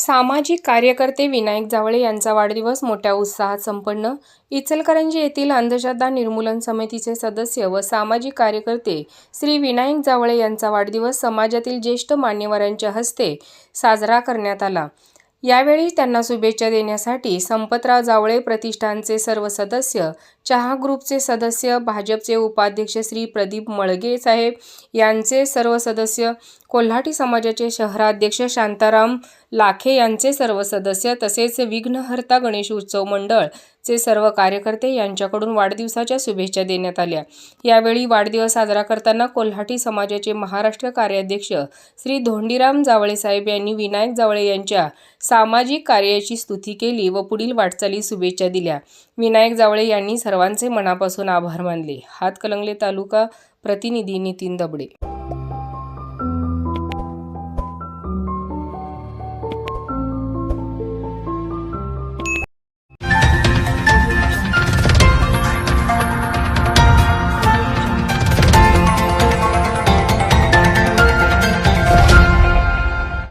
सामाजिक कार्यकर्ते विनायक जावळे यांचा वाढदिवस मोठ्या उत्साहात संपन्न. इचलकरंजी येथील अंधश्रद्धा निर्मूलन समितीचे सदस्य व सामाजिक कार्यकर्ते श्री विनायक जावळे यांचा वाढदिवस समाजातील ज्येष्ठ मान्यवरांच्या हस्ते साजरा करण्यात आला. यावेळी त्यांना शुभेच्छा देण्यासाठी संपतराव जावळे प्रतिष्ठानचे सर्व सदस्य चहा ग्रुपचे सदस्य भाजपचे उपाध्यक्ष श्री प्रदीप मळगे साहेब यांचे सर्व सदस्य कोल्हाटी समाजाचे शहराध्यक्ष शांताराम लाखे यांचे सर्व सदस्य तसेच विघ्नहर्ता गणेश उत्सव मंडळ चे सर्व कार्यकर्ते यांच्याकडून वाढदिवसाच्या शुभेच्छा देण्यात आल्या. यावेळी वाढदिवस साजरा करताना कोल्हाटी समाजाचे महाराष्ट्र कार्याध्यक्ष श्री धोंडीराम जावळे साहेब यांनी विनायक जावळे यांच्या सामाजिक कार्याची स्तुती केली व पुढील वाटचाली शुभेच्छा दिल्या. विनायक जावळे यांनी सर्व सर्वांचे मनापासून आभार मानले. हातकलंगले तालुका प्रतिनिधी नितीन दबडे